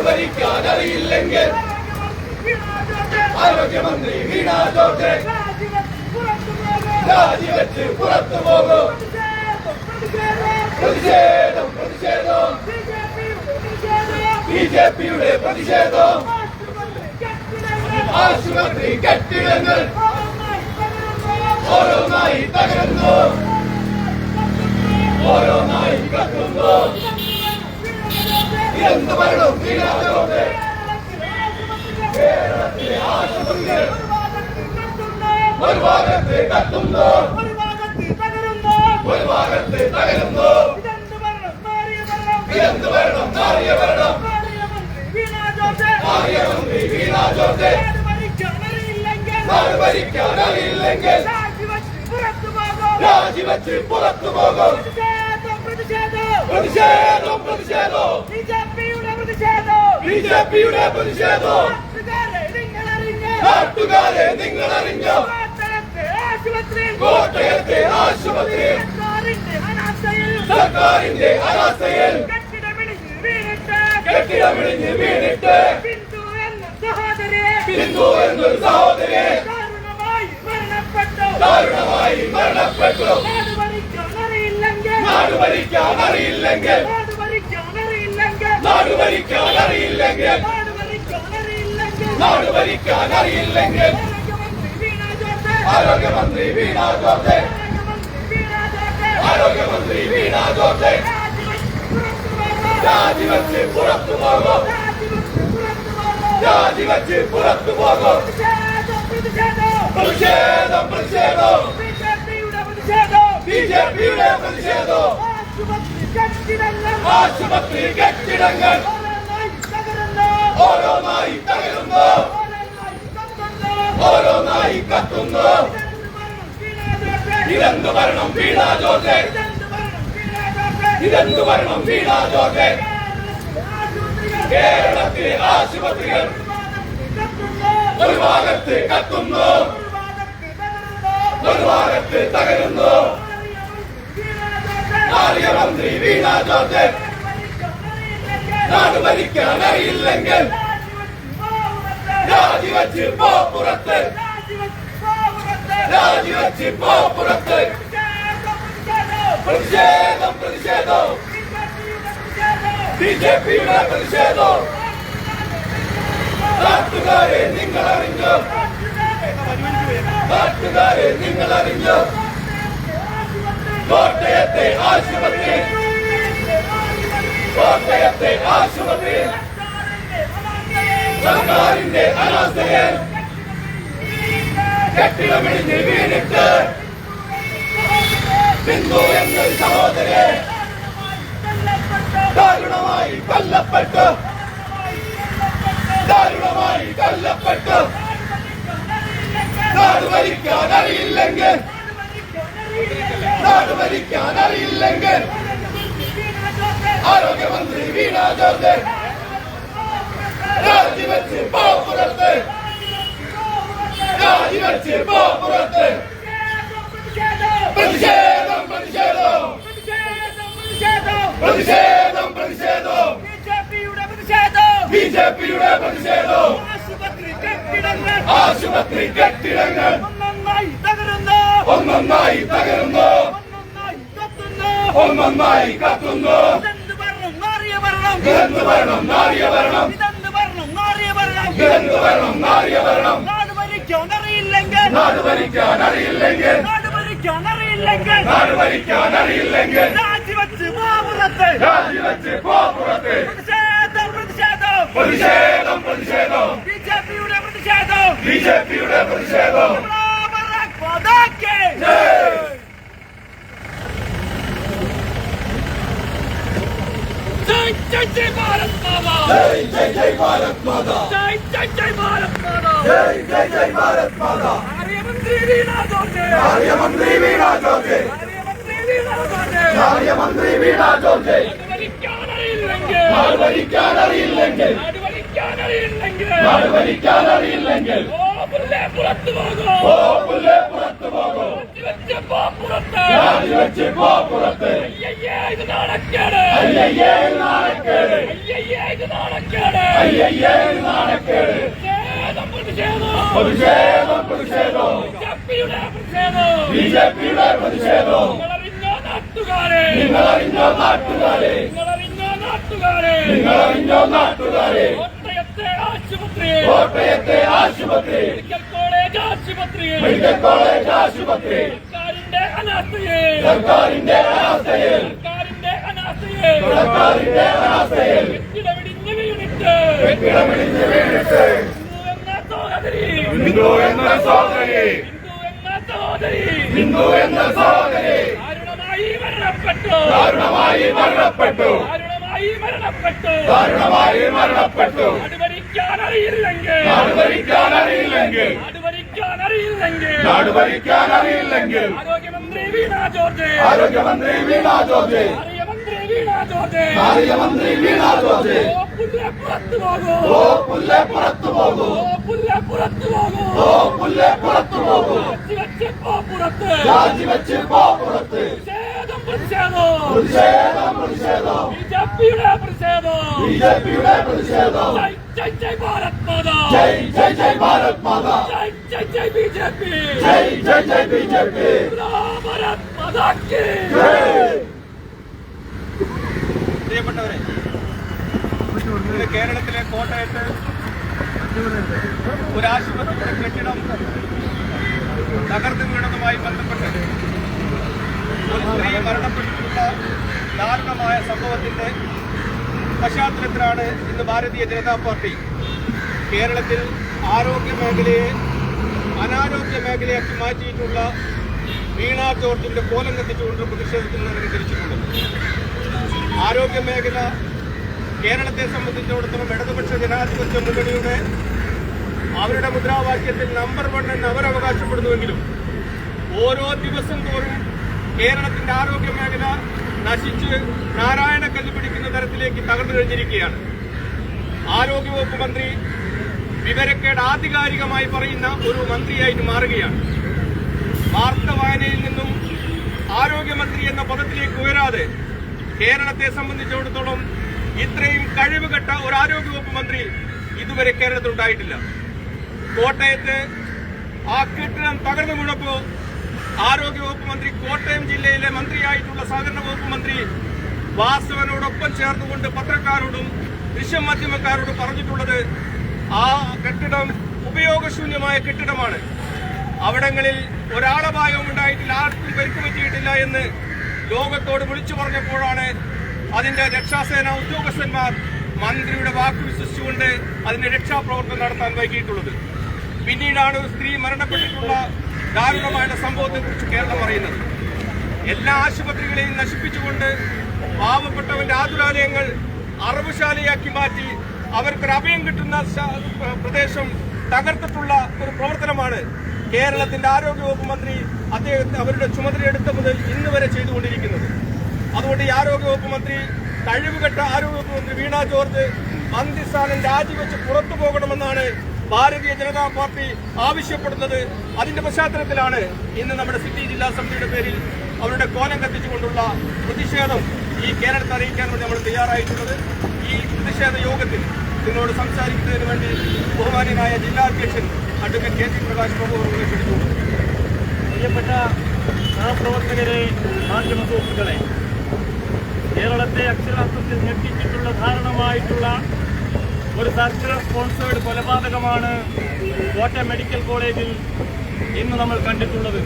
ഭരിക്കാൻ അറിയില്ലെങ്കിൽ ആരോഗ്യമന്ത്രി വീണ ജോർജ് രാജിവെച്ച് പുറത്തു പോകും പ്രതിഷേധം പ്രതിഷേധം ബി ജെ പിയുടെ പ്രതിഷേധം ആശുപത്രി കെട്ടിടങ്ങൾ ഓരോന്നായി തകരുന്നു ഓരോന്നായി കത്തുന്നു. ഒരു ഭാഗത്ത് കത്തുന്നു ഒരു ഭാഗത്ത് തകരുന്നു എന്ത് ഭരണം മാറിയ ഭരണം മാറിയ മന്ത്രി വീണ ജോർജ് നാട് ഭരിക്കാൻ അറിയില്ലെങ്കിൽ രാജിവെച്ച് പുറത്തു പോകും. പ്രതിഷേധം പ്രതിഷേധം. ബി ജെ പിയുടെ പ്രതിഷേധം. നാട്ടുകാരെ നിങ്ങൾ അറിഞ്ഞോ കോട്ടയത്തെ ആശുപത്രി സർക്കാരിന്റെ അനാസ്ഥയിൽ. കെട്ടിടമിടിഞ്ഞ് വീണിട്ട്. ബിന്ദു എന്നൊരു സഹോദരി. ദാരുണമായി മരണപ്പെട്ടു. നാട് ഭരിക്കാൻ അറിയില്ലെങ്കിൽ നാട് ഭരിക്കാൻ അറിയില്ലെങ്കിൽ നാട് ഭരിക്കാൻ അറിയില്ലെങ്കിൽ ആരോഗ്യമന്ത്രി വീണ ജോർജ്. ആരോഗ്യമന്ത്രി വീണ ജോർജ്. രാജിവെച്ച് പുറത്തു പോകും. രാജിവെച്ച് പുറത്തു പോകും. പ്രതിഷേധം പ്രതിഷേധം. ബി ജെ പിയുടെ പ്രതിഷേധം ആശുപത്രി കെട്ടിടങ്ങൾ ഓരോന്നായി തകരുന്നു. ഓരോന്നായി കത്തുന്നു. ഇതെന്ത് ഭരണം വീണ ജോർജ്. ഇതെന്ത് ഭരണം വീണ ജോർജ്. കേരളത്തിലെ ആശുപത്രികൾ. ഒരു ഭാഗത്ത് കത്തുന്നു. ഒരു ഭാഗത്ത് തകരുന്നു. ആര്യമന്ത്രി വീണ ജോർജ്. നാട് അറിയില്ലെങ്കിൽ രാജിവെച്ച് പോ രാജിവെച്ച് പോ പ്രതിഷേധം പ്രതിഷേധം. ബി ജെ പിയുടെ പ്രതിഷേധം. നാട്ടുകാരെ നിങ്ങൾ അറിഞ്ഞോ നാട്ടുകാരെ നിങ്ങൾ അറിഞ്ഞു കോട്ടയത്തെ ആശുപത്രി കോട്ടയത്തെ ആശുപത്രി സർക്കാരിന്റെ അനാസ്ഥയിൽ കെട്ടിടമിടിഞ്ഞ് വീണിട്ട് ബിന്ദു എന്നൊരു സഹോദരി ദാരുണമായി കൊല്ലപ്പെട്ടു ദാരുണമായി കൊല്ലപ്പെട്ടു നാട് ഭരിക്കാൻ അറിയില്ലെങ്കിൽ നാട് ഭരിക്കാൻ അറിയില്ലെങ്കിൽ ആരോഗ്യമന്ത്രി വീണ ജോർജ് രാജിവെച്ച് പോ പുറത്ത്. രാജിവെച്ച് പോ പ്രതിഷേധം പ്രതിഷേധം. പ്രതിഷേധം പ്രതിഷേധം. പ്രതിഷേധം. ബി ജെ പിയുടെ പ്രതിഷേധം. ആശുപത്രി കെട്ടിടങ്ങൾ. ഒന്നൊന്നായി തകരുന്നു ഒന്നൊന്നായി കത്തുന്നു. ഇതെന്ത് ഭരണം? നാറിയ ഭരണം. ഇതെന്ത് ഭരണം? നാറിയ ഭരണം. നാട് ഭരിക്കാൻ അറിയില്ലെങ്കിൽ. നാട് ഭരിക്കാൻ അറിയില്ലെങ്കിൽ. രാജിവെച്ച് മാപുറത്ത്. രാജിവെച്ച് പോ പുറത്ത് പ്രതിഷേധം പ്രതിഷേധം. പ്രതിഷേധം പ്രതിഷേധം. ബി ജെ പിയുടെ പ്രതിഷേധം. ബി ജെ പിയുടെ പ്രതിഷേധം. പതാക്കെ जय भारत माता। जय जय മാതാ ജയ് ജയ് जय ഭാരത് മാതാ ജയ് ജയ് ജയ് ഭാരത് മാതാ ജയ് ജയ് ജയ് ഭാരത് മാതാ ആര്യമന്ത്രി വീണ ജോർജ് കാര്യമന്ത്രി വീണ ജോർജ് ജോർജ് അറിയില്ലെങ്കിൽ നാട് അറിയില്ലെങ്കിൽ പുല്ലേ പുറത്തു പോകൂ. ഓ പുല്ലേ പുറത്തു പോകൂ. രാജിവെച്ച് പോ പുറത്ത്. രാജിവെച്ച് പോ പുറത്ത്. അയ്യയ്യേ ഇത് നാണക്കേട്. അയ്യയ്യേ നാണക്കേട്. അയ്യയ്യേ ഇത് നാണക്കേട്. അയ്യയ്യേ നാണക്കേട്. പ്രതിഷേധം പ്രതിഷേധം. പ്രതിഷേധം ബിജെപിയുടെ പ്രതിഷേധം. ബി പ്രതിഷേധം. നിങ്ങളറിഞ്ഞോ നാട്ടുകാരെ? നിങ്ങളറിഞ്ഞോ നാട്ടുകാരെ. നിങ്ങളറിഞ്ഞോ നാട്ടുകാരെ? നിങ്ങളറിഞ്ഞോ നാട്ടുകാരെ. കോട്ടയത്തെ ആശുപത്രി കോട്ടയത്തെ ആശുപത്രി. മെഡിക്കൽ കോളേജ് ആശുപത്രി. മെഡിക്കൽ കോളേജ് ആശുപത്രി. സർക്കാരിന്റെ അനാസ്ഥയെ സർക്കാരിന്റെ അനാസ്ഥയിൽ. സർക്കാരിന്റെ അനാസ്ഥയെ സർക്കാരിന്റെ അനാസ്ഥയിൽ. കെട്ടിടമിടിഞ്ഞ് വീണിട്ട്. കെട്ടിടമിടിഞ്ഞ് വീണിട്ട്. ഹിന്ദു എന്ന സഹോദരി. ഹിന്ദു എന്ന സഹോദരി. ഹിന്ദു എന്ന ഹിന്ദു എന്ന സഹോദരി സഹോദരി. ദാരുണമായി മരണപ്പെട്ടു. ദാരുണമായി മരണപ്പെട്ടു. ദാരുണമായി മരണപ്പെട്ടു. ദാരുണമായി മരണപ്പെട്ടു. നാടുഭരിക്കാൻ അറിയില്ലെങ്കിൽ നാട് ഭരിക്കാൻ അറിയില്ലെങ്കിൽ നാടുഭരിക്കാൻ അറിയില്ലെങ്കിൽ നാട് ഭരിക്കാൻ അറിയില്ലെങ്കിൽ ആരോഗ്യമന്ത്രി വീണ ജോർജ്. ആരോഗ്യമന്ത്രി വീണ ജോർജ്. ആരോഗ്യമന്ത്രി വീണ ജോർജ്. ആരോഗ്യമന്ത്രി വീണ ജോർജ്. പുല്ലെ പുറത്തു പോകൂ. ഓ പുല്ലെ പുറത്തു പോകൂ. ഓ പുല്ലെ പുറത്തു പോകൂ. ഓ പുല്ലെ പുറത്തു പോകൂ. വെച്ച് വെച്ച് പോ പുറത്ത്. രാജിവെച്ച് പോ പുറത്ത്. പ്രതിഷേധം പ്രതിഷേധം. പ്രതിഷേധം പ്രതിഷേധം. ബിജെപിയുടെ പ്രതിഷേധം. ബി ജെ പിയുടെ പ്രതിഷേധം. ജയ് ജയ് ജയ് ഭാരത് മാതാ. ജയ് ജയ് ജയ് ഭാരത് മാതാ. ജയ് ജയ് ജയ് ബിജെപി ജയ് ജയ് ജയ് ബി ജെ പി. ഭാരത് മാതാ കി. ജയ് പ്രിയപ്പെട്ടവരെ ഇന്ന് കേരളത്തിലെ കോട്ടയത്ത് ഒരു ആശുപത്രിയുടെ കെട്ടിടം തകർന്നു വീണതുമായി ബന്ധപ്പെട്ട് ഒരു സ്ത്രീ മരണപ്പെട്ടിട്ടുള്ള ദാരുണമായ സംഭവത്തിന്റെ പശ്ചാത്തലത്തിലാണ് ഇന്ന് ഭാരതീയ ജനതാ പാർട്ടി കേരളത്തിൽ ആരോഗ്യ മേഖലയെ അനാരോഗ്യ മേഖലയാക്കി മാറ്റിയിട്ടുള്ള വീണ ജോർജിന്റെ കോലം കത്തിച്ചുകൊണ്ട് പ്രതിഷേധത്തിൽ ആരോഗ്യ മേഖല കേരളത്തെ സംബന്ധിച്ചിടത്തോളം ഇടതുപക്ഷ ജനാധിപത്യ മുന്നണിയുടെ അവരുടെ മുദ്രാവാക്യത്തിൽ നമ്പർ വൺ എന്ന് അവരവകാശപ്പെടുന്നുവെങ്കിലും ഓരോ ദിവസം തോറും കേരളത്തിന്റെ ആരോഗ്യ മേഖല നശിച്ച് നാരായണ കല്ല് പിടിക്കുന്ന തരത്തിലേക്ക് തകർന്നു കഴിഞ്ഞിരിക്കുകയാണ്. ആരോഗ്യവകുപ്പ് മന്ത്രി വിവരക്കേട് ആധികാരികമായി പറയുന്ന ഒരു മന്ത്രിയായിട്ട് മാറുകയാണ്. വാർത്ത വായനയിൽ നിന്നും ആരോഗ്യമന്ത്രി എന്ന പദത്തിലേക്ക് ഉയരാതെ കേരളത്തെ സംബന്ധിച്ചിടത്തോളം ഇത്രയും കഴിവുകെട്ട ഒരു ആരോഗ്യവകുപ്പ് മന്ത്രി ഇതുവരെ കേരളത്തിൽ ഉണ്ടായിട്ടില്ല കോട്ടയത്ത് ആ കെട്ടിടം തകർന്നു വീണപ്പോ ആരോഗ്യവകുപ്പ് മന്ത്രി കോട്ടയം ജില്ലയിലെ മന്ത്രിയായിട്ടുള്ള സഹകരണ വകുപ്പ് മന്ത്രി വാസവനോടൊപ്പം ചേർന്നുകൊണ്ട് പത്രക്കാരോടും ദൃശ്യമാധ്യമക്കാരോടും പറഞ്ഞിട്ടുള്ളത് ആ കെട്ടിടം ഉപയോഗശൂന്യമായ കെട്ടിടമാണ്. അവിടങ്ങളിൽ ഒരാളപായവും ഉണ്ടായിട്ടില്ല ആർക്കും പരിക്ക് പറ്റിയിട്ടില്ല എന്ന് ലോകത്തോട് വിളിച്ചു പറഞ്ഞപ്പോഴാണ് അതിന്റെ രക്ഷാസേന ഉദ്യോഗസ്ഥന്മാർ മന്ത്രിയുടെ വാക്ക് വിശ്വസിച്ചുകൊണ്ട് അതിന്റെ രക്ഷാപ്രവർത്തനം നടത്താൻ വൈകിയിട്ടുള്ളത്. പിന്നീടാണ് സ്ത്രീ മരണപ്പെട്ടിട്ടുള്ള ദാരുണമായ സംഭവത്തെ കുറിച്ച് കേരളം പറയുന്നത് എല്ലാ ആശുപത്രികളെയും നശിപ്പിച്ചുകൊണ്ട് പാവപ്പെട്ടവന്റെ ആതുരാലയങ്ങൾ അറവുശാലയാക്കി മാറ്റി അവർക്ക് അഭയം കിട്ടുന്ന പ്രദേശം തകർത്തിട്ടുള്ള ഒരു പ്രവർത്തനമാണ് കേരളത്തിന്റെ ആരോഗ്യവകുപ്പ് മന്ത്രി അദ്ദേഹത്തെ അവരുടെ ചുമതല ചുമതലയെടുത്ത മുതൽ ഇന്ന് വരെ ചെയ്തുകൊണ്ടിരിക്കുന്നത്. അതുകൊണ്ട് ഈ ആരോഗ്യവകുപ്പ് മന്ത്രി കഴിവുകെട്ട ആരോഗ്യവകുപ്പ് മന്ത്രി വീണ ജോർജ് മന്ത്രിസ്ഥാനം രാജിവെച്ച് പുറത്തു പോകണമെന്നാണ് ഭാരതീയ ജനതാ പാർട്ടി ആവശ്യപ്പെടുന്നത് അതിന്റെ പശ്ചാത്തലത്തിലാണ് ഇന്ന് നമ്മുടെ സിറ്റി ജില്ലാ സമിതിയുടെ പേരിൽ അവരുടെ കോലം കത്തിച്ചുകൊണ്ടുള്ള പ്രതിഷേധം ഈ കേരളത്തെ അറിയിക്കാൻ വേണ്ടി നമ്മൾ തയ്യാറായിട്ടുള്ളത്. ഈ പ്രതിഷേധ യോഗത്തിൽ നിങ്ങളോട് സംസാരിക്കുന്നതിന് വേണ്ടി ബഹുമാന്യനായ ജില്ലാ അധ്യക്ഷൻ advocate K G Prakash Prabhu അവരെ ക്ഷണിച്ചു പ്രിയപ്പെട്ട സഹപ്രവർത്തകരെ മാധ്യമ സുഹൃത്തുക്കളെ കേരളത്തെ അക്ഷരാർത്ഥത്തിൽ ഞെട്ടിച്ചിട്ടുള്ള ധാരണമായിട്ടുള്ള ഒരു സർക്കാർ സ്പോൺസേഡ് കൊലപാതകമാണ് കോട്ടയം മെഡിക്കൽ കോളേജിൽ ഇന്ന് നമ്മൾ കണ്ടിട്ടുള്ളത്.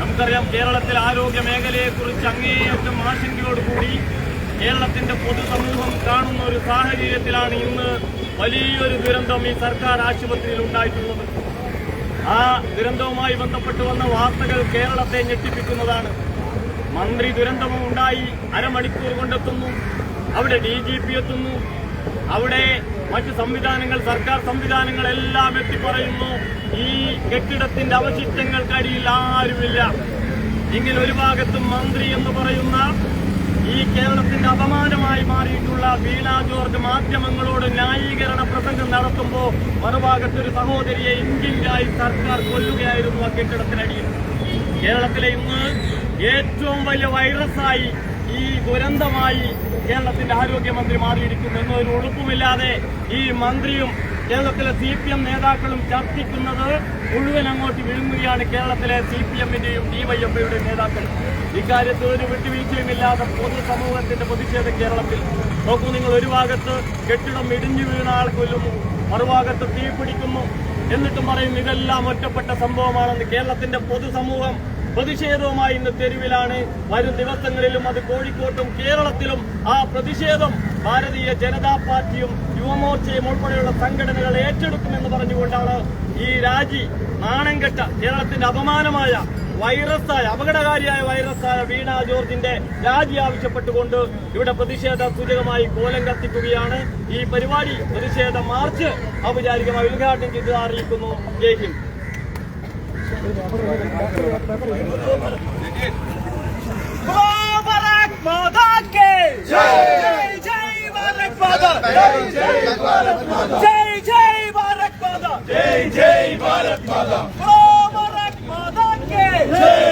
നമുക്കറിയാം കേരളത്തിൽ ആരോഗ്യ മേഖലയെക്കുറിച്ച് അങ്ങേയറ്റം ആശങ്കയോടുകൂടി കേരളത്തിന്റെ പൊതുസമൂഹം കാണുന്ന ഒരു സാഹചര്യത്തിലാണ് ഇന്ന് വലിയൊരു ദുരന്തം ഈ സർക്കാർ ആശുപത്രിയിൽ ഉണ്ടായിട്ടുള്ളത്. ആ ദുരന്തവുമായി ബന്ധപ്പെട്ട് വന്ന വാർത്തകൾ കേരളത്തെ ഞെട്ടിപ്പിക്കുന്നതാണ്. മന്ത്രി ദുരന്തവും ഉണ്ടായി അരമണിക്കൂർ കൊണ്ടെത്തുന്നു. അവിടെ ഡി ജി പി എത്തുന്നു. അവിടെ മറ്റ് സംവിധാനങ്ങൾ സർക്കാർ സംവിധാനങ്ങളെല്ലാം എത്തിപ്പറയുന്നു. ഈ കെട്ടിടത്തിന്റെ അവശിഷ്ടങ്ങൾക്കടിയിൽ ആരുമില്ല. എങ്കിൽ ഒരു ഭാഗത്തും മന്ത്രി എന്ന് പറയുന്ന ഈ കേരളത്തിന്റെ അപമാനമായി മാറിയിട്ടുള്ള വീണ ജോർജ് മാധ്യമങ്ങളോട് ന്യായീകരണ പ്രസംഗം നടത്തുമ്പോൾ മറുഭാഗത്തൊരു സഹോദരിയെ ഇന്ത്യയിലായി സർക്കാർ കൊല്ലുകയായിരുന്നു ആ കെട്ടിടത്തിനടിയിൽ. കേരളത്തിലെ ഇന്ന് ഏറ്റവും വലിയ വൈറസായി ഈ ദുരന്തമായി കേരളത്തിന്റെ ആരോഗ്യമന്ത്രി മാറിയിരിക്കുന്നു എന്നൊരു ഉളുപ്പുമില്ലാതെ ഈ മന്ത്രിയും കേരളത്തിലെ സി പി എം നേതാക്കളും ചർച്ചിക്കുന്നത് മുഴുവൻ അങ്ങോട്ട് വിഴുങ്ങുകയാണ് കേരളത്തിലെ സി പി എമ്മിന്റെയും ഡിവൈഎഫ്ഐയുടെയും നേതാക്കൾ. ഇക്കാര്യത്തിൽ ഒരു വിട്ടുവീഴ്ചയുമില്ലാതെ പൊതുസമൂഹത്തിന്റെ പ്രതിഷേധം കേരളത്തിൽ. നോക്കൂ നിങ്ങൾ ഒരു ഭാഗത്ത് കെട്ടിടം ഇടിഞ്ഞു വീണ ആൾ കൊല്ലുന്നു മറുഭാഗത്ത് തീ പിടിക്കുന്നു എന്നിട്ടും പറയും ഇതെല്ലാം ഒറ്റപ്പെട്ട സംഭവമാണെന്ന് കേരളത്തിന്റെ പൊതുസമൂഹം പ്രതിഷേധവുമായി ഇന്ന് തെരുവിലാണ്. വരും ദിവസങ്ങളിലും അത് കോഴിക്കോട്ടും കേരളത്തിലും ആ പ്രതിഷേധം ഭാരതീയ ജനതാ പാർട്ടിയും യുവമോർച്ചയും ഉൾപ്പെടെയുള്ള സംഘടനകൾ ഏറ്റെടുക്കുമെന്ന് പറഞ്ഞുകൊണ്ടാണ് ഈ രാജി നാണംകെട്ട കേരളത്തിന്റെ അപമാനമായ വൈറസായ അപകടകാരിയായ വൈറസായ വീണ ജോർജിന്റെ രാജി ആവശ്യപ്പെട്ടുകൊണ്ട് ഇവിടെ പ്രതിഷേധ സൂചകമായി കോലം കത്തിക്കുകയാണ്. ഈ പരിപാടി പ്രതിഷേധ മാർച്ച് ഔപചാരികമായി ഉദ്ഘാടനം ചെയ്ത് അറിയിക്കുന്നു. ജയ് ഹിന്ദ്. भारत माता के जय जय भारत माता जय जय भारत माता जय जय भारत माता जय जय भारत माता भारत माता के जय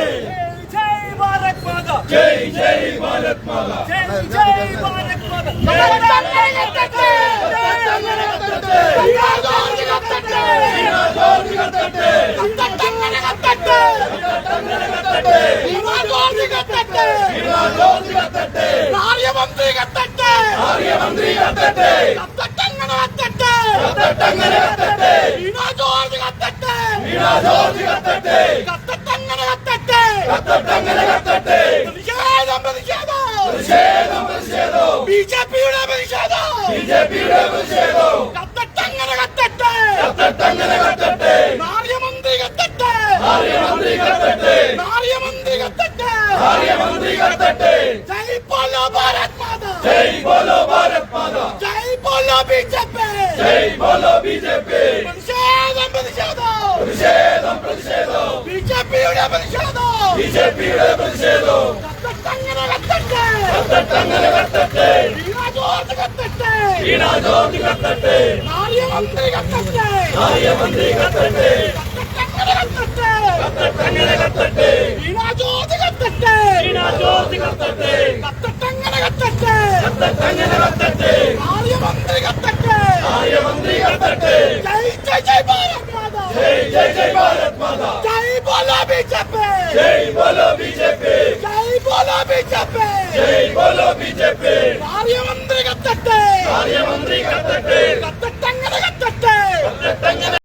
जय भारत माता जय जय भारत माता जय जय भारत माता ബി ജെ പിയുടെ പ്രതിഷേധം. ബി ജെ പിയുടെ പ്രതിഷേധം കത്തട്ടങ്ങനെ കത്തട്ടെ കത്തട്ടങ്ങനെ കത്തട്ടെ ആര്യമന്ത്രി കത്തട്ടെ ആര്യമന്ത്രി കത്തട്ടെ ആര്യമന്ത്രി കത്തട്ടെ ആര്യമന്ത്രി കത്തട്ടെ ജയ് ബോലോ ഭാരത് മാതാ ബോലോ ബി ജെ പി ജയ് ബോലോ ബി ജെ പി പ്രതിഷേധം പ്രതിഷേധം പ്രതിഷേധം പ്രതിഷേധം ബി ജെ പിയുടെ പ്രതിഷേധം ബി ജെ പിയുടെ പ്രതിഷേധം കത്തട്ടങ്ങനെ കത്തട്ടെ കത്തട്ടങ്ങനെ കത്തട്ടെ വീണ ജോർജ് കത്തട്ടെ വീണ ജോർജ് കത്തട്ടെ ആര്യമന്ത്രി കത്തട്ടെ ആര്യമന്ത്രി കത്തട്ടെ കത്തട്ടങ്ങനെ കത്തട്ടെ കത്തട്ടങ്ങനെ കത്തട്ടെ बीजेपी जय बोलो बीजेपी जय बोलो बीजेपी जय बोलो बीजेपी कार्यमंत्री कत्ते कार्यमंत्री कत्ते